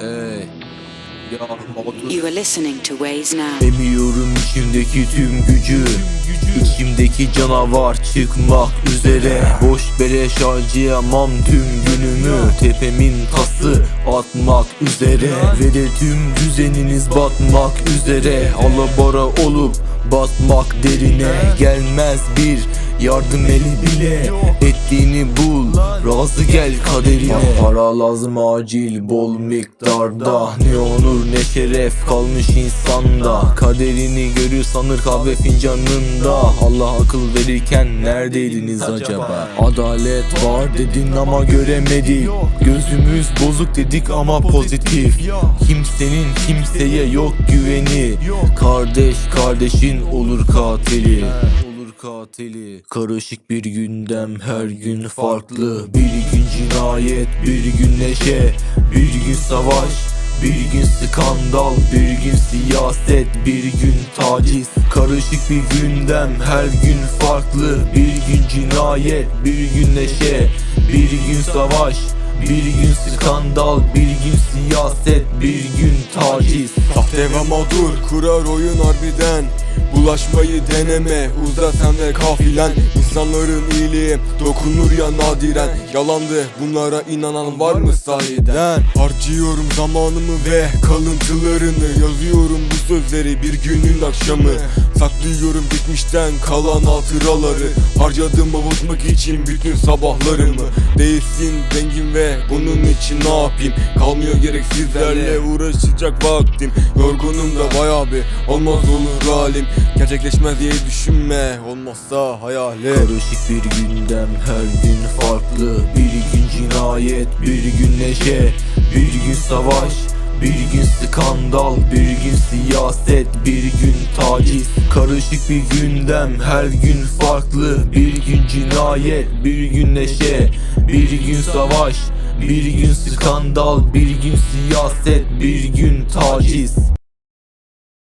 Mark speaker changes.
Speaker 1: Ya mağdur
Speaker 2: You are listening to Ways Now.
Speaker 1: Emiyorum içimdeki tüm gücü. İçimdeki canavar çıkmak üzere. Boş beleş harcayamam tüm günümü. Tepemin tası atmak üzere. Ve de tüm düzeniniz batmak üzere. Alabora olup batmak derine Gelmez bir yardım eli bile Ettiğini bul. Razı gel kaderine. Para lazım acil bol miktarda. Ne onur ne şeref kalmış insanda. Kaderini görür sanır kahve fincanında. Allah akıl verirken neredeydiniz acaba? Adalet var dedin ama göremedik. Gözümüz bozuk dedik ama pozitif. Kimsenin kimseye yok güveni. Kardeş kardeşin olur katili katili. Karışık bir gündem her gün farklı. Bir gün cinayet bir gün neşe. Bir gün savaş bir gün skandal, bir gün siyaset, bir gün taciz. Karışık bir gündem, her gün farklı. Bir gün cinayet, bir gün neşe, bir gün savaş bir gün skandal, bir gün siyaset, bir gün taciz.
Speaker 3: Sahte ve mağdur kurar oyun harbiden Bulaşmayı deneme uzat sen kafilen. İnsanların iyiliği dokunur ya nadiren. Yalandı bunlara inanan var mı sahiden? Harcıyorum zamanımı ve kalıntılarını. Yazıyorum bu sözleri bir günün akşamı Saklıyorum bitmişten kalan hatıraları. Harcadım avutmak için bütün sabahlarımı. Değilsin dengin ve bunun için ne yapayım? Kalmıyor gereksizlerle uğraşacak vaktim. Yorgunum da bayağı bir olmaz olur halim. Gerçekleşmez diye düşünme olmazsa hayalim.
Speaker 1: Karışık bir gündem her gün farklı. Bir gün cinayet bir gün neşe Bir gün savaş bir gün skandal, bir gün siyaset, bir gün taciz. Karışık bir gündem her gün farklı. Bir gün cinayet, bir gün neşe. Bir gün savaş, bir gün skandal, bir gün siyaset, bir gün taciz